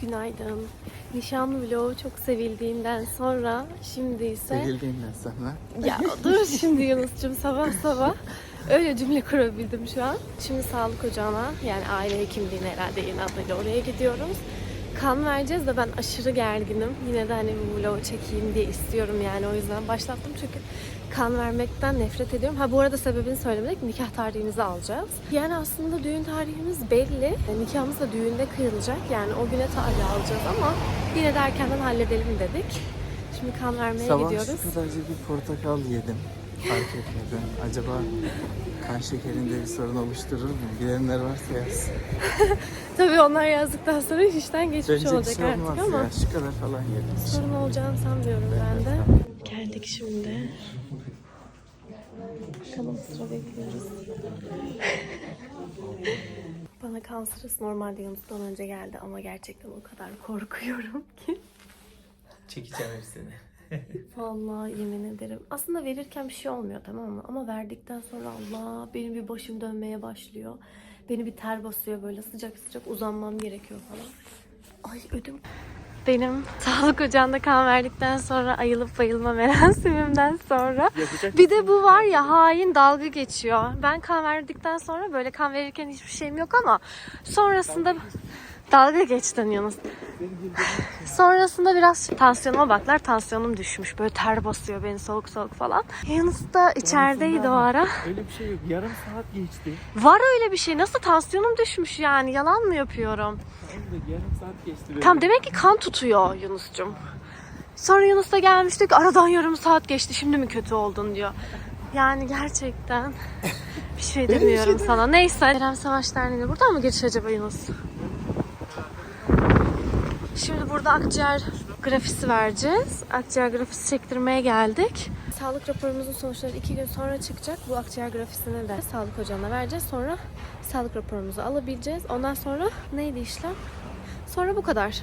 Günaydın. Nişanlı vlogu çok sevildiğinden sonra şimdi ise... Sevildiğinden sonra. Ya dur şimdi Yunus'cum sabah sabah öyle cümle kurabildim şu an. Şimdi sağlık ocağına yani aile hekimliğine herhalde yeni adıyla oraya gidiyoruz. Kan vereceğiz de ben aşırı gerginim. Yine de hani bu vlogu çekeyim diye istiyorum yani o yüzden başlattım çünkü kan vermekten nefret ediyorum. Ha bu arada sebebini söylemedik. Nikah tarihimizi alacağız. Yani aslında düğün tarihimiz belli. Nikahımız da düğünde kıyılacak. Yani o güne tarih alacağız ama yine de erkenden halledelim dedik. Şimdi kan vermeye Sabah gidiyoruz. şu kadarcık bir portakal yedim. Fark etmeden. Acaba kan şekerinde bir sorun oluşturur mu? Bilenler varsa yazsın. Tabii onlar yazdıktan sonra iş işten geçmiş Bence olacak şey artık ama ya. Şu kadar falan yedim. sorun olacağını sanmıyorum ben de. Geldik şimdi. Bakalım sıra bekliyoruz. Bana kan sırası normalde Yunus'tan önce geldi ama gerçekten o kadar korkuyorum ki. Çekeceğim hepsini. Vallahi yemin ederim. Aslında verirken bir şey olmuyor tamam mı? Ama verdikten sonra Allah benim bir başım dönmeye başlıyor. Beni bir ter basıyor böyle sıcak sıcak uzanmam gerekiyor falan. Ay ödüm. Benim sağlık ocağında kan verdikten sonra ayılıp bayılma merasimimden sonra bir de bu var ya hain dalga geçiyor. Ben kan verdikten sonra böyle kan verirken hiçbir şeyim yok ama sonrasında dalga geçtin Yunus. Sonrasında biraz tansiyonuma baklar. Tansiyonum düşmüş. Böyle ter basıyor beni soğuk soğuk falan. Yunus da içerideydi o ara. Öyle bir şey yok. Yarım saat geçti. Var öyle bir şey. Nasıl tansiyonum düşmüş yani? Yalan mı yapıyorum? Tamam da yarım saat geçti. Böyle. Tam demek ki kan tutuyor Yunus'cum. Sonra Yunus da gelmiş diyor ki aradan yarım saat geçti şimdi mi kötü oldun diyor. Yani gerçekten bir şey demiyorum sana. Neyse. Kerem Savaş Derneği'ne buradan mı giriş acaba Yunus? Şimdi burada akciğer grafisi vereceğiz. Akciğer grafisi çektirmeye geldik. Sağlık raporumuzun sonuçları iki gün sonra çıkacak. Bu akciğer grafisini de sağlık ocağına vereceğiz. Sonra sağlık raporumuzu alabileceğiz. Ondan sonra neydi işlem? Sonra bu kadar.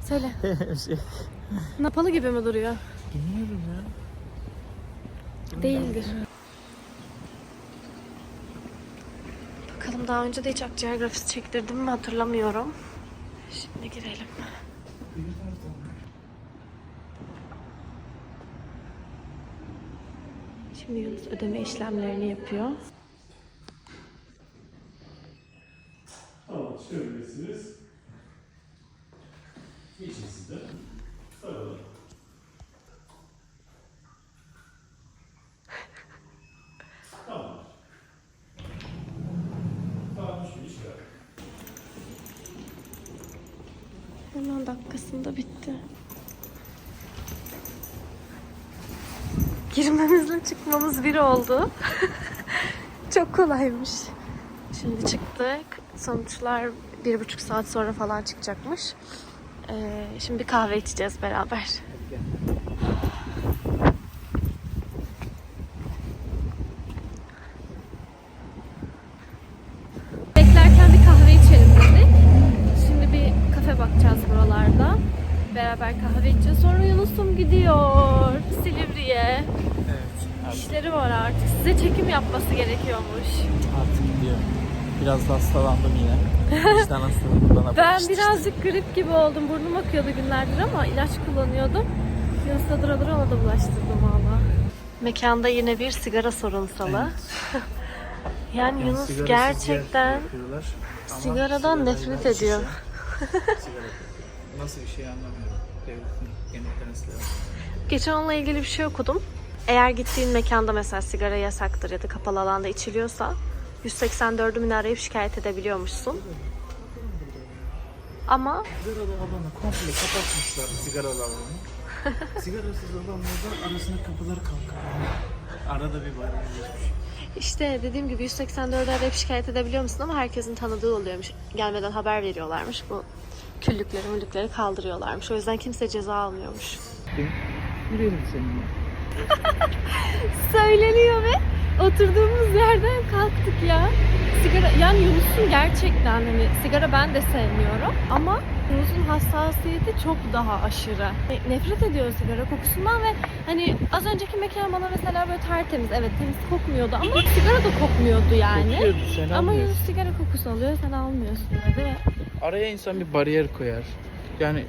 Söyle. şey. Napalı gibi mi duruyor? Bilmiyorum ya. Değildir. Bakalım daha önce de hiç akciğer grafisi çektirdim mi hatırlamıyorum. Şimdi girelim. Şimdi Yunus ödeme işlemlerini yapıyor. Tamam, çıkabilirsiniz. Geçin siz de. Saralım. Tamam. Tamam, şimdi çıkar. Hemen dakikasında bitti. Girmemizle çıkmamız bir oldu. Çok kolaymış. Şimdi çıktık. Sonuçlar bir buçuk saat sonra falan çıkacakmış. Ee, şimdi bir kahve içeceğiz beraber. Beraber kahve içeceğiz. Sonra Yunus'um gidiyor Silivri'ye. Evet. İşleri var artık. Size çekim yapması gerekiyormuş. Artık gidiyor. Biraz da hastalandım yine. İşten hastalandım bana Ben birazcık grip gibi oldum. Burnum akıyordu günlerdir ama ilaç kullanıyordum. Yunus'la dura dura ona da bulaştırdım valla. Mekanda yine bir sigara sorunsalı. yani Yani Yunus gerçekten sigaradan nefret hiç ediyor. şey- Sigara. Nasıl bir şey anlamıyorum. Geçen onunla ilgili bir şey okudum. Eğer gittiğin mekanda mesela sigara yasaktır ya da kapalı alanda içiliyorsa 184'ü mü ne arayıp şikayet edebiliyormuşsun. Ama Sigaralı alanı komple kapatmışlar sigaralı alanı. Sigarasız alanlardan arasında kapılar kalkıyor. Arada bir bayram geçmiş. işte dediğim gibi 184'ü arayıp şikayet edebiliyor musun ama herkesin tanıdığı oluyormuş. Gelmeden haber veriyorlarmış. Bu küllükleri müllükleri kaldırıyorlarmış. O yüzden kimse ceza almıyormuş. Yürüyelim seninle. Söyleniyor ve oturduğumuz yerden kalktık ya. Sigara yani Yunus'un gerçekten hani sigara ben de sevmiyorum ama Yunus'un hassasiyeti çok daha aşırı. E, Nefret ediyor sigara kokusundan ve hani az önceki mekan bana mesela böyle tertemiz evet temiz kokmuyordu ama sigara da kokmuyordu yani. Kokuyordu, sen Ama almıyorsun. Yunus sigara kokusu alıyor sen almıyorsun dedi araya insan bir bariyer koyar. Yani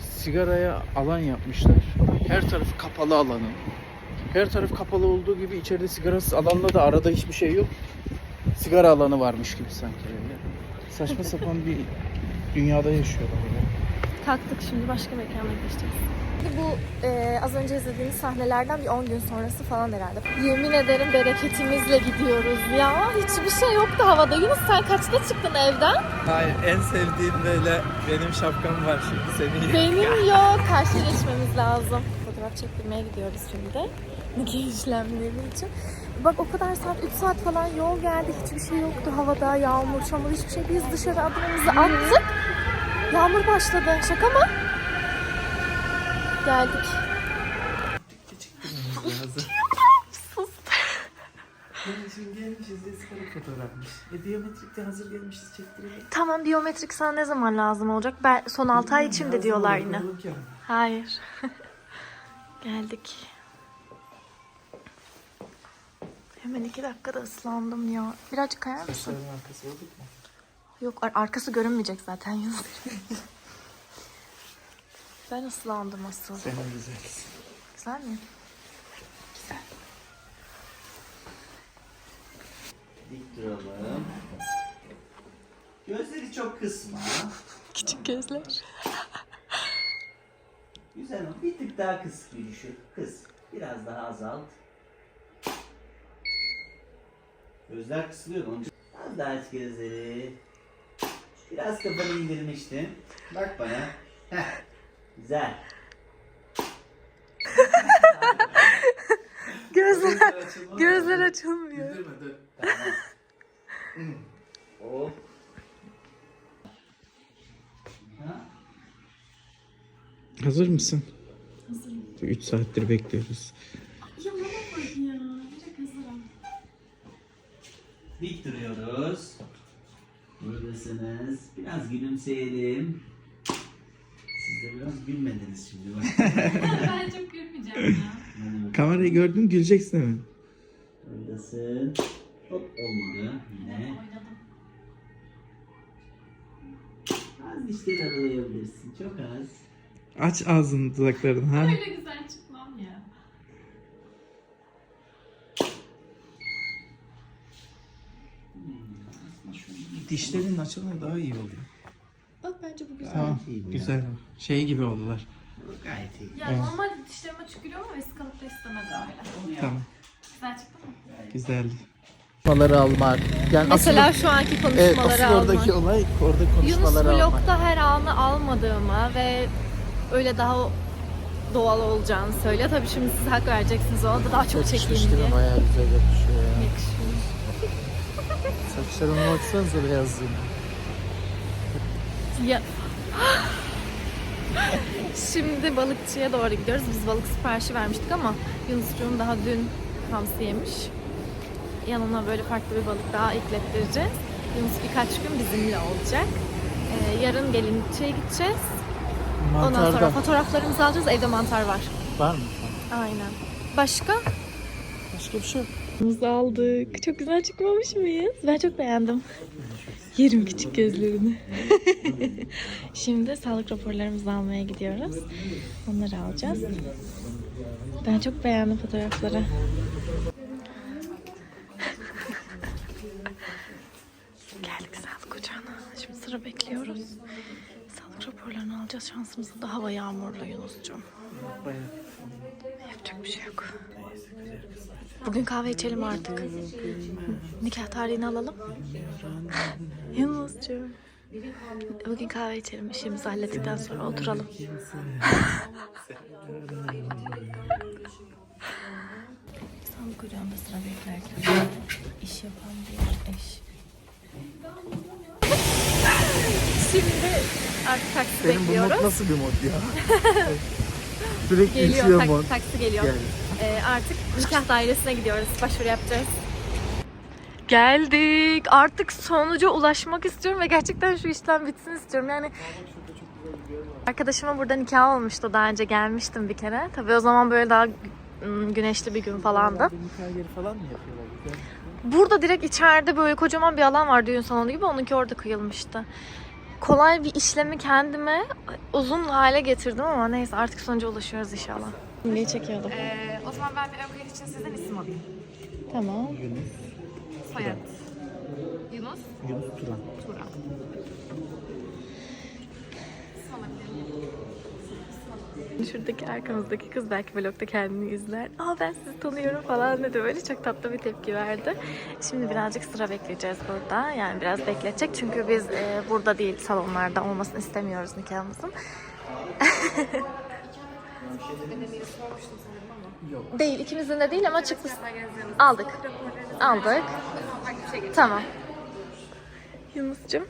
sigaraya alan yapmışlar. Her tarafı kapalı alanın. Her taraf kapalı olduğu gibi içeride sigarasız alanda da arada hiçbir şey yok. Sigara alanı varmış gibi sanki öyle. Saçma sapan bir dünyada yaşıyorlar. ya. Kalktık şimdi başka mekana geçeceğiz. Bu e, az önce izlediğimiz sahnelerden bir 10 gün sonrası falan herhalde. Yemin ederim bereketimizle gidiyoruz ya. Hiçbir şey yoktu havada. Yunus sen kaçta çıktın evden? Hayır en sevdiğim böyle benim şapkam var şimdi senin. Benim yok. Karşıya geçmemiz lazım. Fotoğraf çektirmeye gidiyoruz şimdi. Nikah işlemleri için. Bak o kadar saat, 3 saat falan yol geldi. Hiçbir şey yoktu havada. Yağmur, çamur hiçbir şey. Biz dışarı adımımızı attık. Yağmur başladı. Şaka mı? Geldik. Şimdi gelmişiz de sigara fotoğrafmış. E biyometrikte hazır gelmişiz çektirelim. Tamam biyometrik sana ne zaman lazım olacak? Ben son 6 ay içinde diyorlar yine. Hayır. Geldik. Hemen iki dakikada ıslandım ya. Birazcık kayar mısın? Saçların arkası olduk mu? Yok ar- arkası görünmeyecek zaten Yunus. ben ıslandım asıl. Sen güzelsin. Güzel mi? Dik duralım. Gözleri çok kısma. Küçük gözler. Güzel ama bir tık daha kıs gülüşü. Kıs. Biraz daha azalt. Gözler kısılıyor onun için. Az daha aç gözleri. Biraz kafanı indirmiştin. Bak bana. Heh. Güzel. Gözler, açılmaz. gözler açılmıyor. Mi? Dur. Tamam. Hop. Ha? Hazır mısın? Hazırım. 3 saattir bekliyoruz. Dik duruyoruz. Buradasınız. Biraz gülümseyelim. Siz de biraz gülmediniz şimdi. Bak. Ben çok gülmeyeceğim ya. Hadi bakalım. Kamerayı gördün güleceksin hemen. Buradasın. Hop olmadı yine. Oynadım. Az dişleri aralayabilirsin. Çok az. Aç ağzını dudaklarını ha. Böyle güzel çıkmam ya. Dişlerin açılımı daha iyi oluyor. Bak bence bu güzel. Tamam. iyi bu Güzel. Şey gibi oldular. Gayet iyi. Ya normalde dişlerime tükürüyorum ama ıskalıp da istemedi öyle. Tamam. Güzel çıktı mı? Güzeldi. Konuşmaları almak. Yani Mesela şu anki evet, konuşmaları asıl almak. oradaki olay orada Yunus konuşmaları almak. vlogda her anı almadığımı ve öyle daha doğal olacağını söylüyor. Tabii şimdi siz hak vereceksiniz ona da daha çok Yakışmış çekeyim değil diye. mi? Bayağı güzel yakışıyor ya. Yakışıyor. Saçlarıma baksanıza beyazlığına. Ya. Şimdi balıkçıya doğru gidiyoruz. Biz balık siparişi vermiştik ama Yunuscuğum daha dün hamsi yemiş. Yanına böyle farklı bir balık daha eklettireceğiz. Yunus birkaç gün bizimle olacak. Ee, yarın gelinlikçiye gideceğiz. Ondan sonra Mantarda. fotoğraflarımızı alacağız. Evde mantar var. Var mı? Aynen. Başka? Başka bir şey yok. Biz aldık. Çok güzel çıkmamış mıyız? Ben çok beğendim. Yerim küçük gözlerini. Şimdi sağlık raporlarımızı almaya gidiyoruz. Onları alacağız. Ben çok beğendim fotoğrafları. Geldik sağlık ocağına. Şimdi sıra bekliyoruz. Sağlık raporlarını alacağız. Şansımızda da hava yağmurlu Yunus'cum. Bayağı. Yapacak bir şey yok. Bugün kahve içelim artık. Nikah tarihini alalım. Yunus'cum. Bugün kahve içelim. İşimizi hallettikten sonra oturalım. Sağlık ocağında sıra beklerken iş yapan bir eş. Şimdi artık taksi Senin bu bekliyoruz. mod nasıl bir mod ya? Sürekli Geliyor, tak- mod. taksi geliyor. Geldi. Ee, artık nikah dairesine gidiyoruz. Başvuru yapacağız. Geldik. Artık sonuca ulaşmak istiyorum ve gerçekten şu işlem bitsin istiyorum. Yani arkadaşıma burada nikah olmuştu. Daha önce gelmiştim bir kere. Tabii o zaman böyle daha ım, güneşli bir gün falandı. Bu nikah yeri falan mı yapıyorlar? Güzel. Burada direkt içeride böyle kocaman bir alan var düğün salonu gibi. Onunki orada kıyılmıştı. Kolay bir işlemi kendime uzun hale getirdim ama neyse artık sonuca ulaşıyoruz inşallah. Neyi çekiyordum? Ee, o zaman ben bir ön için sizden isim alayım. Tamam. Soyad. Yunus Yunus Turan. Turan. Şuradaki arkamızdaki kız belki vlogda kendini izler. Aa ben sizi tanıyorum falan dedi. Böyle çok tatlı bir tepki verdi. Şimdi birazcık sıra bekleyeceğiz burada. Yani biraz bekletecek. Çünkü biz e, burada değil salonlarda olmasını istemiyoruz nikahımızın. Değil ikimizin de değil ama çıktı. Aldık. Aldık. Tamam. Yunus'cum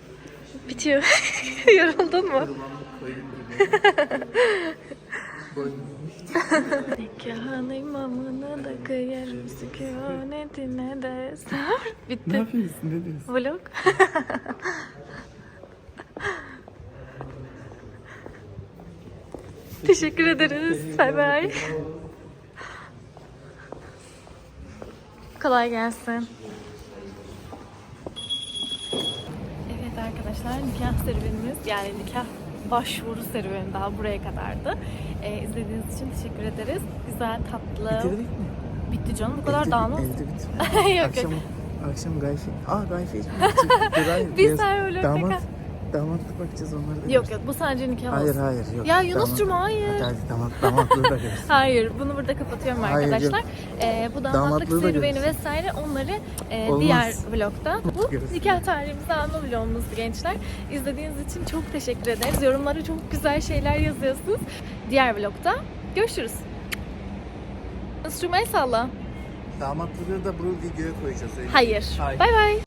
bitiyor. Yoruldun mu? Nikahın imamına da kıyarım sükunetine de sar. Bitti. yapıyorsun? Ne diyorsun? Vlog. Teşekkür ederiz. Bay bay. Kolay gelsin. Evet arkadaşlar nikah serüvenimiz yani nikah başvuru serüveni daha buraya kadardı. Ee, izlediğiniz için teşekkür ederiz. Güzel, tatlı. Bitirdik mi? Bitti canım bu kadar dağınık. Evde bitti. yok akşam, yok. akşam gayfi. Aa gayfi. Biz her vlogda Damat, damatlık bakacağız onları da. Yok yok bu sadece nikah Hayır olsun. hayır yok. Ya Yunus'cum Damat- hayır. Hadi hadi damat, damatlığı da görürsün. Hayır, bunu burada kapatıyorum Hayır, arkadaşlar. Ee, bu damatlık Damatlığı da serüveni görürsün. vesaire onları e, Olmaz. diğer vlogda. Bu Görürsün. nikah tarihimizi alma vlogumuzdu gençler. İzlediğiniz için çok teşekkür ederiz. Yorumlara çok güzel şeyler yazıyorsunuz. Diğer vlogda görüşürüz. Yunus'cum el salla. Damatlığı da bu videoya koyacağız. Öyle. Hayır. Hayır. Bay bay.